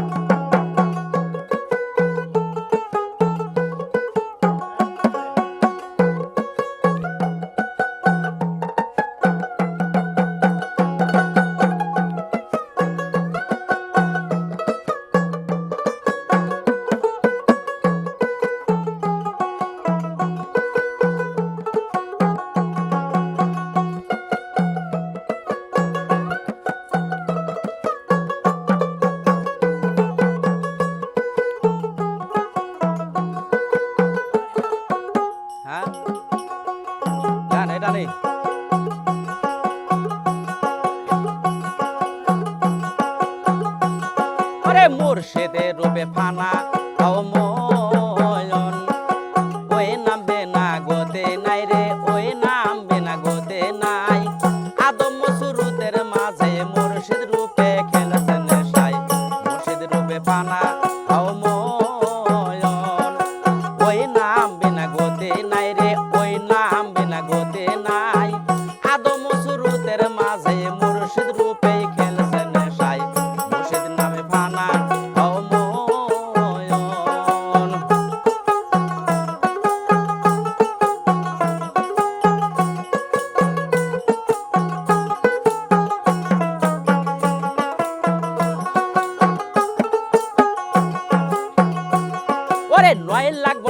হ্যাঁ ওরে মুর্শিদে রূপে ফানা ও ময়ন ওই নামবে না গোতে নাই রে, ওই নামবে না গোতে নাই। আদম সুরুতের মাঝে মুর্শিদ রূপে খেলেছেন সাই। মুর্শিদ রূপে ফানা নাই রে, ওই নাম বিনা গোতে নাই। আদম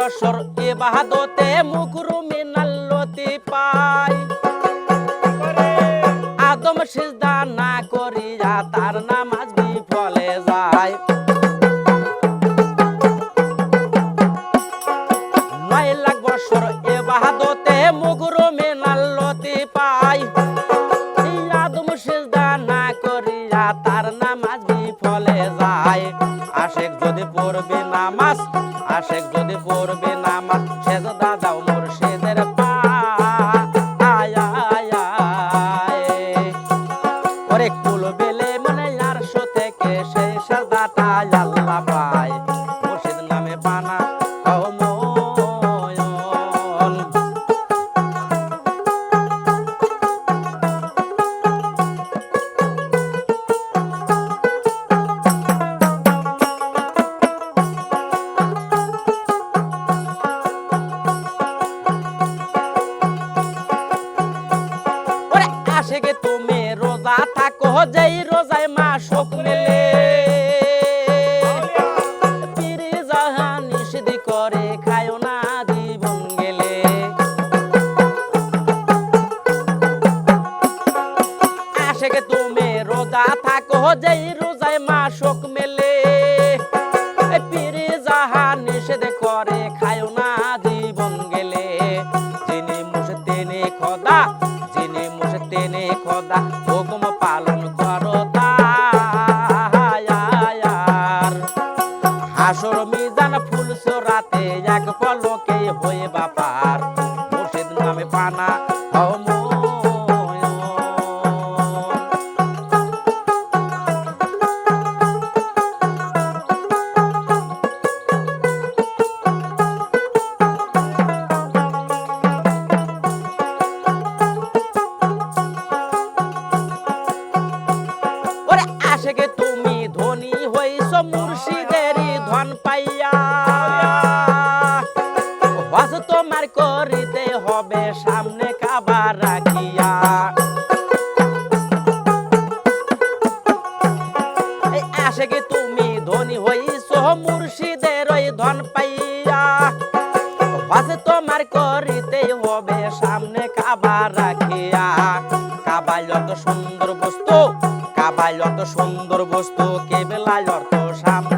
বছর এ বাহাদতে মুখরুমি নাল্লতি পাই। আদম সিজদা না করিয়া তার নামাজ আশেকে তুমি রোজা থাকো, যেই রোজায় মা শোক মেলে। না গেলে। তুমি রোজা থাকো, যেই রোজায় মা শোক মেলে। হাসর মিজান ফুল রাতে এক পলকে হয়ে বাপার। মুর্শিদ নামে পানা আশেকে তুমি ধনী হইছ মুর্শিদেরই ধন পাইয়া। তোমার করিতে হবে, সামনে কাবার রাখিয়া। এই আশেকে তুমি ধনী হইছ, মুর্শিদের ওই ধন পাইয়া। হজ তোমার করিতে হবে, সামনে কাবার রাখিয়া। কাবাই সুন্দর বস্তু কাবাই অত সুন্দর বস্তু কেবেলায় অর্থ সামনে